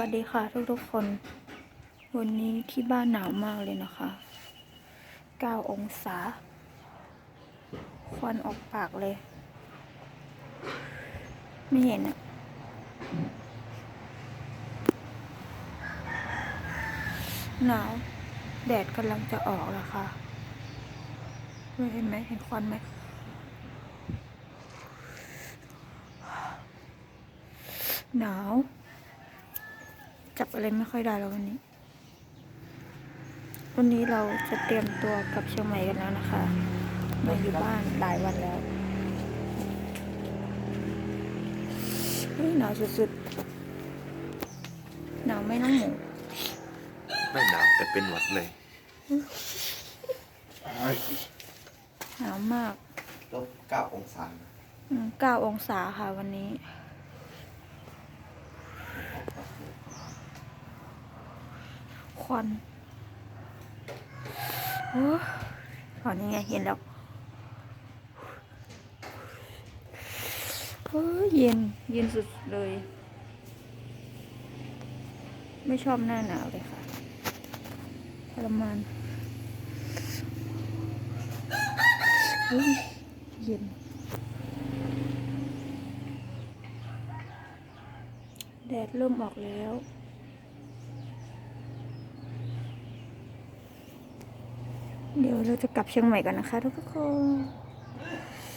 วัสดีค่ะทุกๆคน วันนี้ที่บ้านหนาวมากเลยนะคะ 9 องศา ควันออกปากเลย ไม่เห็นอะหนาว แดดกำลังจะออกแล้วค่ะไม่เห็นไหมเห็นควันไหมหนาว จับอะไรไม่ค่อยได้แล้ววันนี้ วันนี้เราจะเตรียมตัวกลับเชียงใหม่กันแล้วนะคะ มาอยู่บ้านหลายวันแล้วเฮ้ยหนาวสุดๆหนาวไหม่น้องหมูไม่หนาวแต่เป็นหวัดเลยหนาวมากลบเก้าองศาอืมเก้าองศาค่ะวันนี้ ควันโอ้ตอนนี้ไงเห็นแล้วเฮ้ยเย็นเย็นสุดเลย ไม่ชอบหน้าหนาวเลยค่ะทรมานเฮ้ยเย็น แดดเริ่มออกแล้ว เดี๋ยวเราจะกลับเชียงใหม่กันนะคะทุกคน